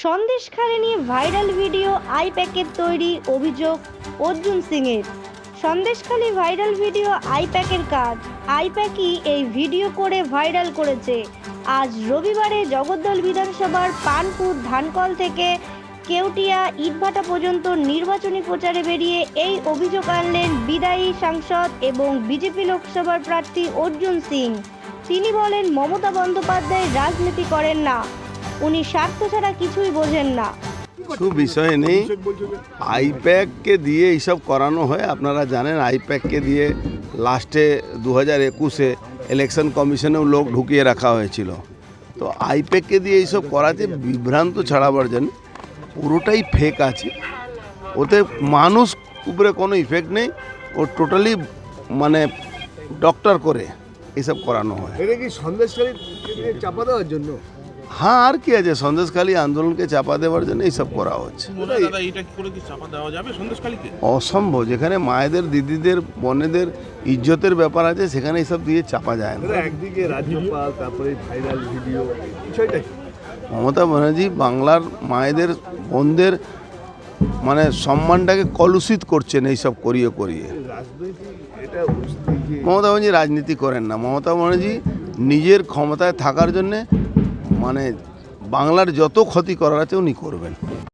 সন্দেশখালী নিয়ে viral video I প্যাকের তৈরি অভিযোগ অর্জুন সিংয়ের। সন্দেশখালী ভাইরাল ভিডিও আই প্যাকের কাজ। আই প্যাকই এই ভিডিও করে ভাইরাল করেছে। আজ রবিবারে জগদ্দল বিধানসভার পানপুর ধানকল থেকে কেউটিয়া ইটভাটা পর্যন্ত নির্বাচনী প্রচারে বেরিয়ে এই অভিযোগ আনলেন বিদায়ী সাংসদ এবং বিজেপি লোকসভার প্রার্থী অর্জুন সিং। তিনি বলেন, মমতা বন্দ্যোপাধ্যায় রাজনীতি করেন না। উনি স্বার্থ ছাড়া কিছুই বোঝেন না। কিছু বিষয় নেই। আইপ্যাককে দিয়ে এইসব করানো হয় আপনারা জানেন আইপ্যাককে দিয়ে লাস্টে দু হাজার একুশে ইলেকশন কমিশনেও লোক ঢুকিয়ে রাখা হয়েছিল। তো আইপ্যাককে দিয়ে এইসব করাতে বিভ্রান্ত ছড়াবার জন্য পুরোটাই ফেক আছে। ওতে মানুষ উপরে কোনো ইফেক্ট নেই ও টোটালি মানে ডক্টর করে এইসব করানো হয়। এটা কি সন্দেশকারী চাপা দেওয়ার জন্য? হ্যাঁ আর কি আছে? সন্দেশখালী আন্দোলনকে চাপা দেওয়ার জন্য এইসব করা হচ্ছে। দাদা এটা কি করে কি চাপা দেওয়া যাবে সন্দেশখালীতে অসম্ভব। যেখানে মায়েদের দিদিদের বোনেদের ইজ্জতের ব্যাপার আছে সেখানে এইসব দিয়ে চাপা যায় না। একদিকে রাজ্যপাল তারপরে ভাইরাল ভিডিও মমতা ব্যানার্জি বাংলার মায়েদের বোনদের মানে সম্মানটাকে কলুষিত করছেন এইসব করিয়ে করিয়ে। মমতা ব্যানার্জি রাজনীতি করেন না। মমতা ব্যানার্জি নিজের ক্ষমতায় থাকার জন্যে মানে বাংলার যত ক্ষতি করার আছে উনি করবেন।